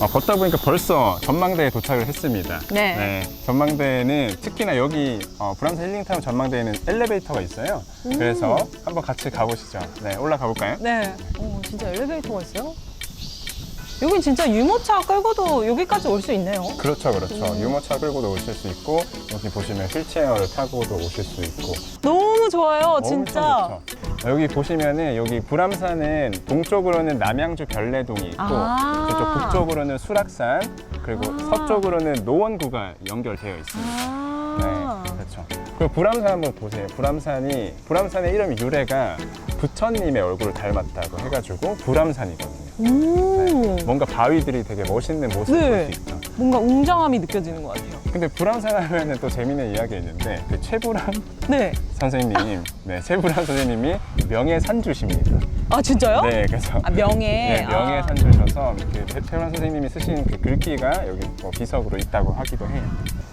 어, 걷다 보니까 벌써 전망대에 도착을 했습니다. 네. 전망대는 특히나 여기 어, 불암산 힐링타운 전망대에는 엘리베이터가 있어요. 그래서 한번 같이 가보시죠. 네, 올라가 볼까요? 네. 어, 진짜 엘리베이터가 있어요? 여긴 진짜 유모차 끌고도 여기까지 올 수 있네요. 그렇죠, 그렇죠. 음. 유모차 끌고도 오실 수 있고 여기 보시면 휠체어를 타고도 오실 수 있고 너무 좋아요, 엄청 진짜. 좋죠. 여기 보시면은 여기 불암산은 동쪽으로는 남양주 별내동이 있고 아. 저쪽 북쪽으로는 수락산 그리고 아. 서쪽으로는 노원구가 연결되어 있습니다. 아. 네, 그렇죠. 그리고 불암산 한번 보세요. 불암산이 불암산의 이름 유래가 부처님의 얼굴을 닮았다고 해가지고 불암산이거든요. 음. 뭔가 바위들이 되게 멋있는 모습을 네. 볼수 있죠. 뭔가 웅장함이 느껴지는 것 같아요. 근데 불암산 하면은 또 재밌는 이야기가 있는데 그 최불암 네. 선생님, 네 최불암 선생님이 명예 산주십니다. 아, 진짜요? 네, 그래서 아, 명예. 네, 명예 아. 산주셔서 그 최- 최불암 선생님이 쓰신 그 글귀가 여기 뭐 비석으로 있다고 하기도 해요.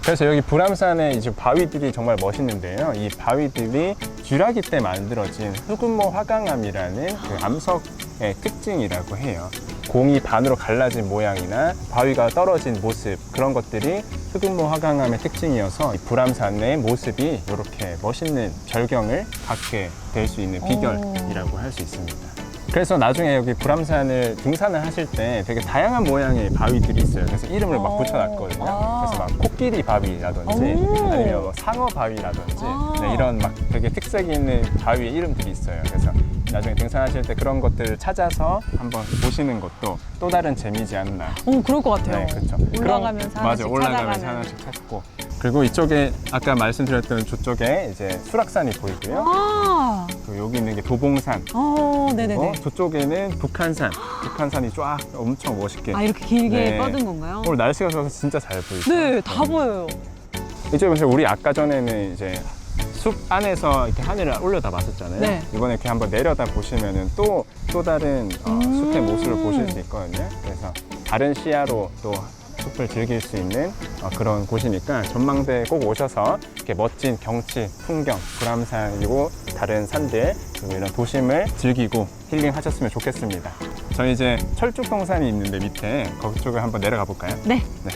그래서 여기 불암산에 이제 바위들이 정말 멋있는데요. 이 바위들이 쥐라기 때 만들어진 흑운모 화강암이라는 그 암석의 특징이라고 해요. 공이 반으로 갈라진 모양이나 바위가 떨어진 모습 그런 것들이 흑운모 화강암의 특징이어서 이 불암산의 모습이 이렇게 멋있는 절경을 갖게 될 수 있는 비결이라고 할 수 있습니다. 그래서 나중에 여기 불암산을 등산을 하실 때 되게 다양한 모양의 바위들이 있어요. 그래서 이름을 막 어. 붙여놨거든요. 아. 그래서 막 코끼리 바위라든지 오. 아니면 뭐 상어 바위라든지 아. 네, 이런 막 되게 특색이 있는 바위의 이름들이 있어요. 그래서 나중에 등산하실 때 그런 것들을 찾아서 한번 보시는 것도 또 다른 재미지 않나. 어, 그럴 것 같아요. 네, 그렇죠. 올라가면서 그런- 하나씩 맞아, 올라가면서 찾아가는. 하나씩 찾고. 그리고 이쪽에 아까 말씀드렸던 저쪽에 이제 수락산이 보이고요. 아. 그리고 여기 있는 게 도봉산. 어, 그리고 네네네. 저쪽에는 북한산. 북한산이 쫙 엄청 멋있게. 아, 이렇게 길게 네. 뻗은 건가요? 오늘 날씨가 좋아서 진짜 잘 보이죠. 네, 다 보여요. 이쪽에 보세요. 우리 아까 전에는 이제 숲 안에서 이렇게 하늘을 올려다 봤었잖아요. 네. 이번에 이렇게 한번 내려다 보시면은 또, 또 다른 어, 음. 숲의 모습을 보실 수 있거든요. 그래서 다른 시야로 또 숲을 즐길 수 있는 어, 그런 곳이니까 전망대에 꼭 오셔서 이렇게 멋진 경치, 풍경, 불암산이고 다른 산들 그리고 이런 도심을 즐기고 힐링하셨으면 좋겠습니다. 저희 이제 철쭉동산이 있는데 밑에 거기 쪽을 한번 내려가 볼까요? 네. 네.